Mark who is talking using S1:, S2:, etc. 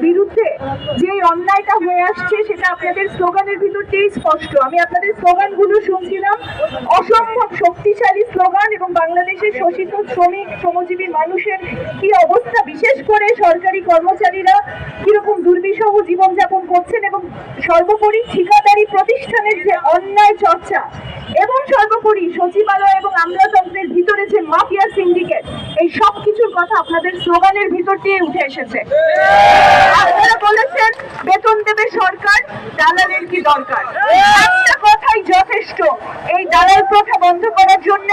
S1: বিরুদ্ধে এবং বাংলাদেশের শোষিত শ্রমিক শ্রমজীবী মানুষের কি অবস্থা, বিশেষ করে সরকারি কর্মচারীরা কীরকম দুর্বিষহ জীবনযাপন করছেন এবং সর্বোপরি ঠিকাদারি প্রতিষ্ঠানের যে অন্যায় চর্চা এবং সর্বোপরি সচিবালয় এবং আমলাতন্ত্রের ভিতরে যে মাফিয়া সিন্ডিকেট, এই সব কিছুর কথা আপনাদের স্লোগানের ভিতর দিয়ে উঠে এসেছে। আপনারা বলেছেন, বেতন দেবে সরকার, দালালের কি দরকার? একটা কথাই যথেষ্ট, এই দালাল প্রথা বন্ধ করার জন্য